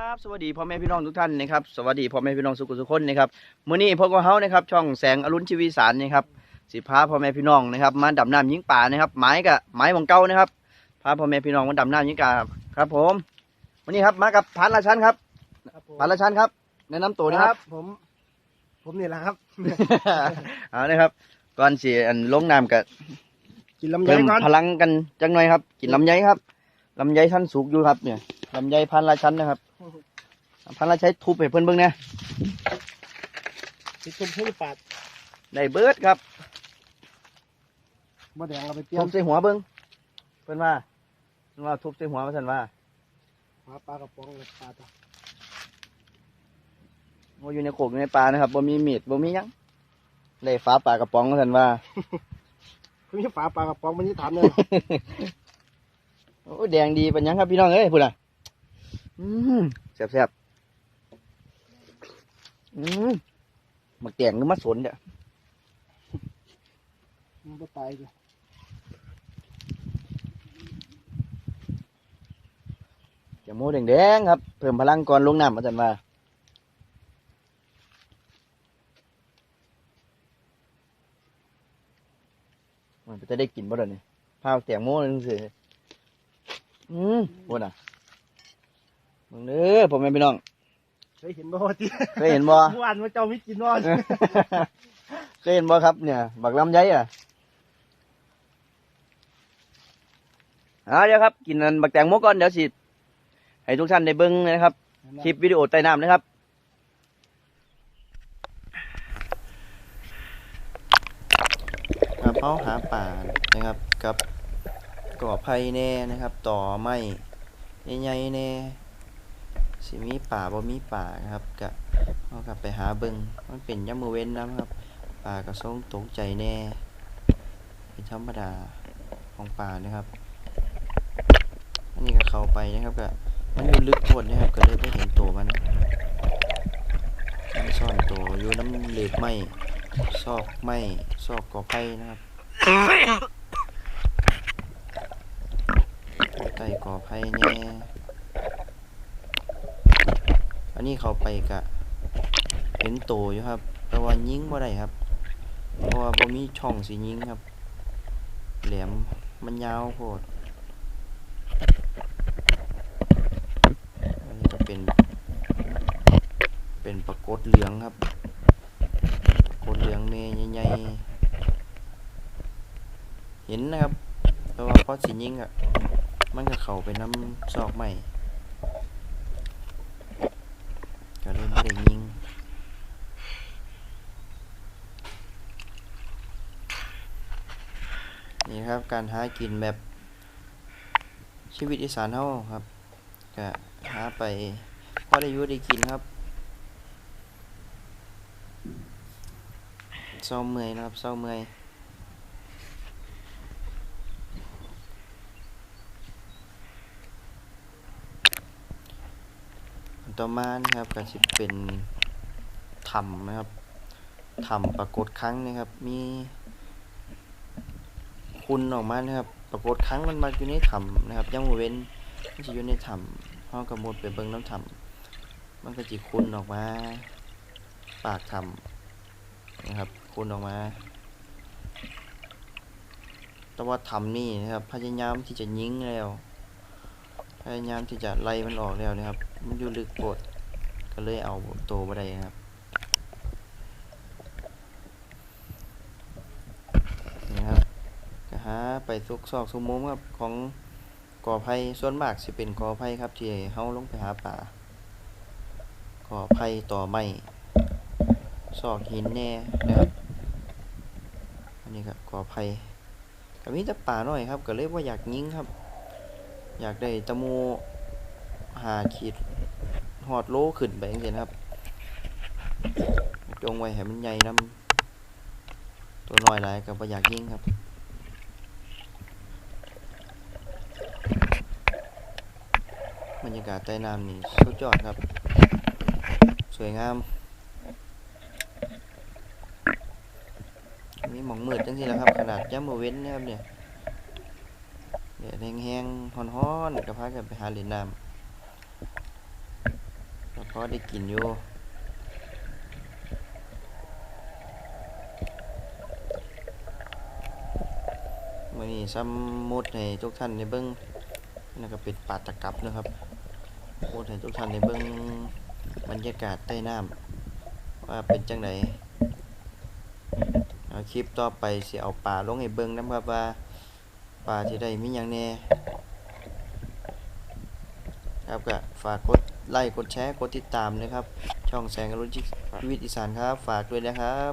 ครับสวัสดีพ่อแม่พี่น้องทุกท่านนะครับสวัสดีพ่อแม่พี่น้องสุขุสุขคนนะครับมื้อนี้พวกเราเฮานะครับช่องแสงอรุณชีวีสารนะครับสิพาพ่อแม่พี่น้องนะครับมาดำน้ำยิงป่านะครับไม้กับไม้ของเก่านะครับพาพ่อแม่พี่น้องมาดำน้ำยิงป่าครับผมวันนี้ครับมากับพันราชันครับครับผมพันราชันครับแนะนำตัวนะครับ ผม ผมนี่แหละครับ เอาเลยครับก่อนสิอันลงน้ำกับกินลำไยเพิ่มก่อนพลังกันจังหน่อยครับ กินลำไยครับลำไยท่านสุกอยู่ครับเนี่ยลำไยพันราชันนะครับ พันราชันทุบให้เพื่อนเบิ่งเนี่ยติดตุ่มผู้ปาดได้เบิดครับบ่แดงเราไปเปรี้ยทุวบใส่หัวเบิ้งเพิ่นว่าเพิ่นว่าทุบใส่หัวมาสั่นว่าหาปลากระป๋องเลยปลาตัวว่าอยู่ในโขกอยู่ในปลานะครับบ่มีมีดบ่มีหยังได้ฟ้าปลากระป๋องมาสั่นว่าคุณมีฝาปลากระป๋องมันนี่ถามเลย โอ้ยแดงดีเป็นหยังครับพี่น้องเอ้ยพูดอะ อืมแซ่บแซ่บอืมหมักแตงหรือมะสนเนี่ยมันบ่ตายเลยจะมูแดงๆครับ เพิ่มพลังก่อนลงน้ำมาสั่นว่ามันจะได้กินบ่เดี๋ยวนี้พาวแตงโมนึงสิอืมพูดอะ มึงเด้อพ่อแม่พี่น้อง เคยเห็นบ่ที่เคยเห็นบ่ เมื่อวานว่าเจ้ามิกินนอนเคยเห็นบ่ครับเนี่ย บักลำไยอะเอาเดี๋ยวครับ กินอันบักแตงโมก่อนเดี๋ยวสิให้ทุกท่านได้เบิ่งนะครับ คลิปวิดีโอใต้น้ำนะครับ ครับเขาหาป่านะครับกับก่อไผ่แน่นะครับ ต่อไม้ใหญ่ๆแน่ สิมีป่าบ่มีป่าครับกะเขากลับไปหาเบิงมันเป็นยามมือเว้นนะครับป่ากระทรงตกใจแน่ เป็นธรรมดาของป่านะครับ อันนี้ก็เข้าไปนะครับก็มันอยู่ลึกโพดนะครับก็เลยได้เห็นตัวมันมันซ่อนตัวอยู่น้ำเหล็กไม้ซอกไม้ซอกกอไผ่นะครับใต้กอไผ่แน่ อันนี้เขาไปกะเห็นโตอยู่ครับ แต่ว่ายิงบ่ได้ครับ เพราะว่าบ่มีช่องสิยิงครับ แหลมมันยาวโพดอันนี้ก็เป็น เป็นปรากฏเหลืองครับปรากฏเหลืองเมย์ใหญ่ๆเห็นนะครับ แต่ว่าพอสิยิงอะมันก็เข้าไปน้ำซอกใหม่ก็เลยไม่ได้ยิง นี่ครับการหากินแบบชีวิตอีสานเฮาครับก็หาไปพอได้อยุได้กินครับเศร้าเมื่อยนะครับเศร้าเมื่อยต่อมานะครับก็จะเป็นถ้ำนะครับถ้ำปรากฏครั้งนะครับมี คุณออกมานะครับ ปรากฏครั้งมันมาอยู่ในถ้ำนะครับยังเว้นมันจะอยู่ในถ้ำห้องกระมุดไปเบิ่งน้ำถ้ำมันก็จะคุณออกมา ปากถ้ำนะครับ คุณออกมา แต่ว่าถ้ำนี่นะครับ พยายามที่จะยิงแล้ว พยายามที่จะไล่มันออกแล้วนะครับ มันอยู่ลึกโปดก็เลยเอาโตมาได้นะครับ นี่ครับก็หาไปซุกซอกซุกมุมครับของกอไผ่ส่วนมากสิเป็นกอไผ่ครับที่เฮาลงไปหาป่ากอไผ่ต่อไม้ซอกหินแน่นะครับอันนี้ครับกอไผ่ก็มีแต่ป่าน้อยครับก็เลยว่าอยากยิงครับ อยากได้ตะมูหาขีดหอดโลขึ้นไปจังซี่นะครับจงไว้ให้มันใหญ่นํตัวน้อยหลายก็บ่อยากยิงครับ บรรยากาศใต้น้ำนี่สุดยอดครับ สวยงาม มีหมองมืดจังที่แล้วครับ ขนาดย่ำมือเว้นนะครับเนี่ยเดี๋ยวแห้งๆฮ้อนๆก็พากันไปหาเหรียญน้อได้กินอยู่มื่อนี้ซ้ำมุดให้ทุกท่านในเบิ้องนั่นก็เป็นปาตะกับนะครับ มุดให้ทุกท่านในเบิ้องบรรยากาศใต้น้ำว่าเป็นจังไดเอาคลิปต่อไปสิเอาป่าลงให้เบิ้งนะครับว่าป่าที่ได้มีอย่างแน่ครับก็ฝากกดไลค์กดแชร์กดติดตามนะครับ ช่องแสงอรุณชีวิตอีสานครับ ฝากด้วยนะครับ